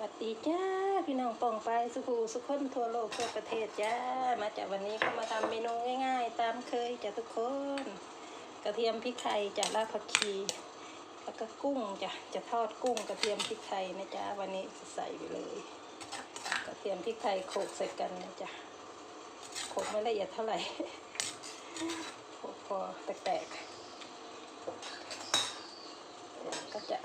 สวัสดีจ้าพี่น้องปองไปสุขูสุขคนทั่วโลกทั่วประเทศจ้ามาจากวันนี้ก็มาทำเมนูง่าย ๆ ตามเคยจ้ะทุกคน กระเทียมพริกไทยจ้ะรากผักชีแล้วก็กุ้งจ้ะจะทอดกุ้งกระเทียมพริกไทยนะจ๊ะวันนี้ใส่ไปเลย กระเทียมพริกไทยโขลกใส่กันนะจ๊ะโขลกไม่ละเอียดเท่าไหร่โขกพอแตกๆก็จะ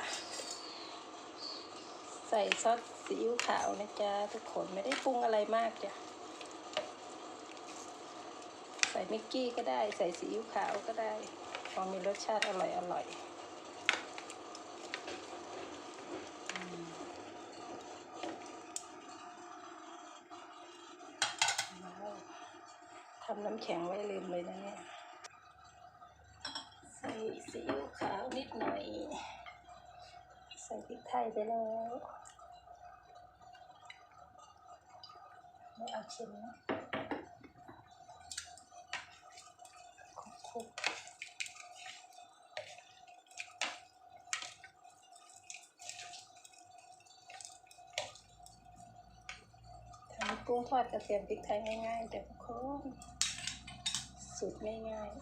ใส่ซอสซีอิ๊วขาวนะจ๊ะทุกคนไม่ได้ปรุงอะไรมากจ้ะใส่มิกกี้ก็ได้ใส่ซีอิ๊วขาวก็ได้ พอมีรสชาติอร่อยอร่อยทำน้ำแข็งไว้ลืมเลยนะเนี่ย ใส่ซีอิ๊วขาวนิดหน่อย ใส่พริกไทยไปแล้ว ไม่เอาเค็มนะคุกทำกุ้งทอดกระเทียมพริกไทยง่ายๆแต่ทุกคนสูตรง่ายๆ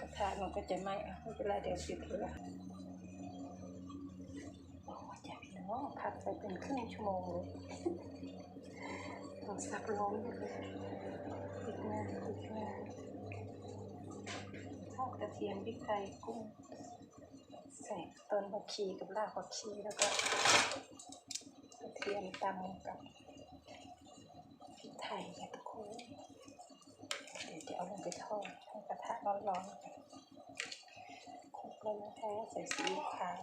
กระทะมันก็จะไหม้ไม่เป็นไรเดี๋ยวปิดเลยโอ้ จะพี่น้องผัดไปเป็นครึ่งชั่วโมงเลยต้องสับล้มไปเลยติดงาติดงาทอดกระเทียมพริกไทยกุ้งใส่ต้นผักชีกับรากผักชีแล้วก็กระเทียมตำกับพริกไทยเนี่ยทุกคนเดี๋ยวจะเอาลงไปทอดให้กระทะร้อนๆคลุกเลยนะคะใส่ซีอิ๊วขาว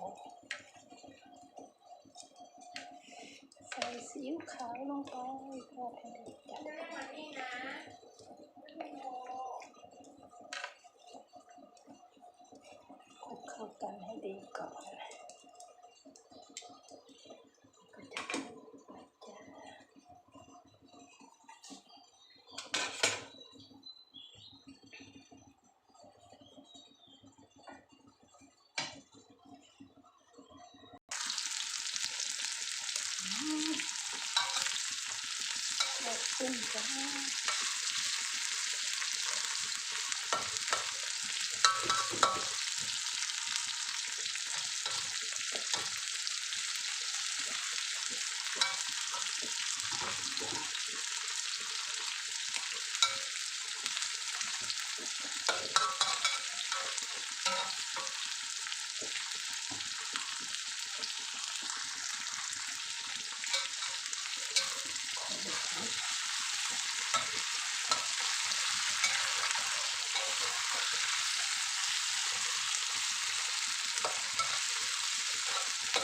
ใส่ซีอิ๊วขาวลงไปทอดให้เดือดจัดคลุกเข้ากันให้ดีก่อน ขอบคุณจ้ あっ。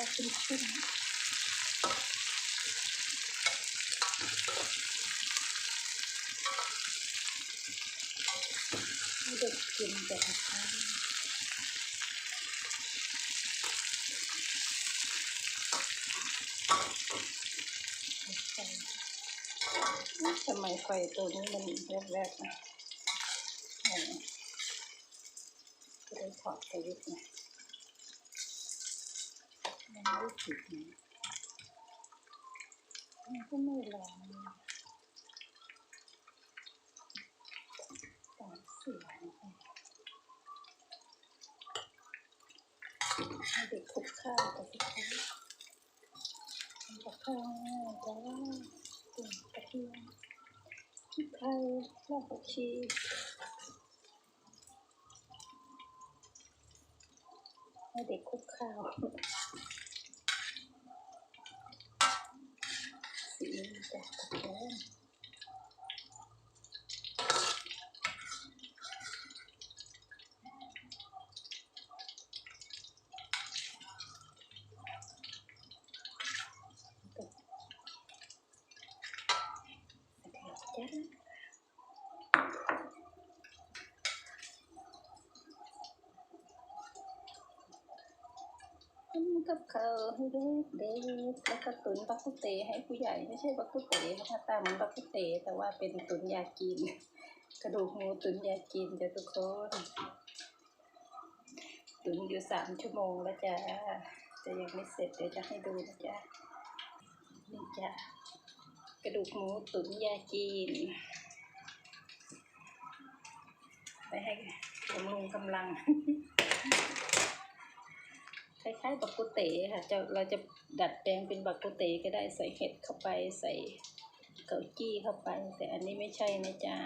อบคุณชิ้นให้เด็กกินแบบนี้ทำไมไฟตัวนี้มันแรกๆนะอ๋อจะได้ถอดสวิตช์นะ ไม่ติดนะมันก็ไม่ร้อนนะตามเสียงนะให้เด็กคุกข้าวกับพี่เขาทำกับข้าวง่ายๆจ้าตุ่มกระเทียมพริกไทยรากผักชีให้เด็กคุกข้าว สีจะตะแกรงจ้ะ ทำกับข้าวให้เด็กเด็กแล้วก็ตุนบักกุเตให้ผู้ใหญ่ไม่ใช่บักกุเตนะคะตามเหมือนบักกุเตแต่ว่าเป็นตุนยากิน กระดูกหมูตุนยากินจ้ะทุกคน ตุนอยู่สามชั่วโมงแล้วจ้ะจะยังไม่เสร็จเดี๋ยวจะให้ดูนะจ๊ะนี่จ้ะกระดูกหมูตุนยากินไปให้บำรุงกำลัง คล้ายๆบักกุเตค่ะจะเราจะดัดแปลงเป็นบักกุเตก็ได้ใส่เห็ดเข้าไปใส่เกาจี้เข้าไป แต่อันนี้ไม่ใช่นะจ๊ะ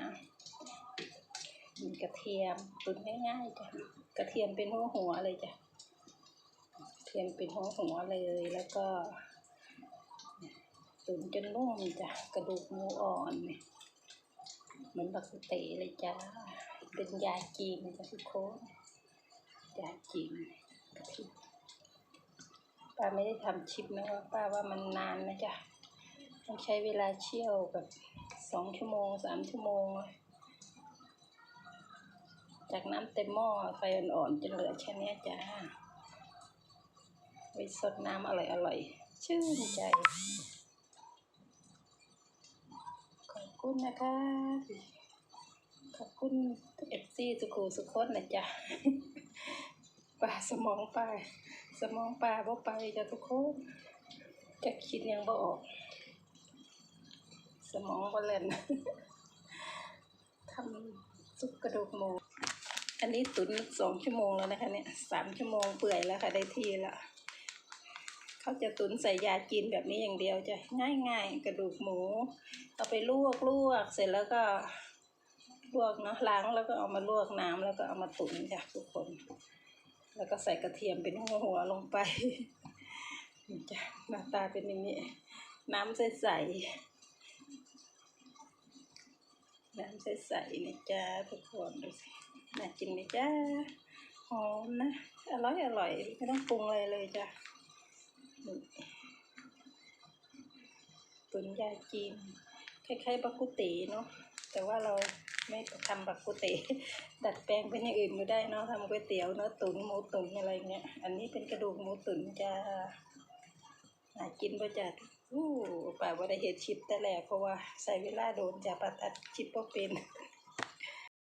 มีกระเทียมตุ๋นง่ายๆจ้ะกระเทียมเป็นหัวหัวเลยจ้ะเทียมเป็นหัวหัวเลยแล้วก็ตุ๋นจนนุ่มจ้ะกระดูกหมูอ่อนเนี่ยเหมือนบักกุเตเลยจ้ะเป็นยาจีนจ้ะทุกคนยาจีนกระเทียม ป้าไม่ได้ทำชิปนะว่าป้าว่ามันนานนะจ๊ะต้องใช้เวลาเชี่ยวแบบสองชั่วโมงสามชั่วโมง จากน้ำเต็มหม้อไฟอ่อนๆจนเหลือแค่นี้จ้าไปสดน้ำอร่อยๆ ชื่นใจ ขอบคุณนะคะ ขอบคุณเอฟซีสุขุสุขคนนะจ๊ะ ป่าสมองป่าสมองป่าบ่ไปจ้ะทุกคนจะคิดยังบ่ออก สมองบ่เล่นทำซุปกระดูกหมูอันนี้ตุ๋นสองชั่วโมงแล้วนะคะ เนี่ยสามชั่วโมงเปื่อยแล้วค่ะได้ที่ล้วเขาจะตุ๋นใส่ยาจีนแบบนี้อย่างเดียวจะง่ายๆ กระดูกหมูเอาไปลวกลวกเสร็จแล้วก็ลวกเนาะล้างแล้วก็เอามาลวกน้ำแล้วก็เอามาตุ๋นจ้ะทุกคน แล้วก็ใส่กระเทียมเป็นหัวหัวๆลงไปนี่จ้ะหน้าตาเป็นอย่างนี้ น้ำใสๆน้ำใสๆนะจ๊ะทุกคนดูสิน่ากินไหมจ้าหอมนะ อร่อยอร่อยไม่ต้องปรุงอะไรเลยจ้ะตุ๋นยาจีนคล้ายๆบักกุเตเนาะแต่ว่าเรา ไม่ทำบักกุเตดัดแปลงเป็นอย่างอื่นก็ได้เนาะทำก๋วยเตี๋ยวเนื้อตุ๋นหมูตุ๋นอะไรเงี้ย อันนี้เป็นกระดูกหมูตุ๋นจ้าหากินประจัดอู้ป่าว่าได้เห็ดชิปแต่แหลกเพราะว่าใส่เวลาโดนจะประทัดชิปก็เป็น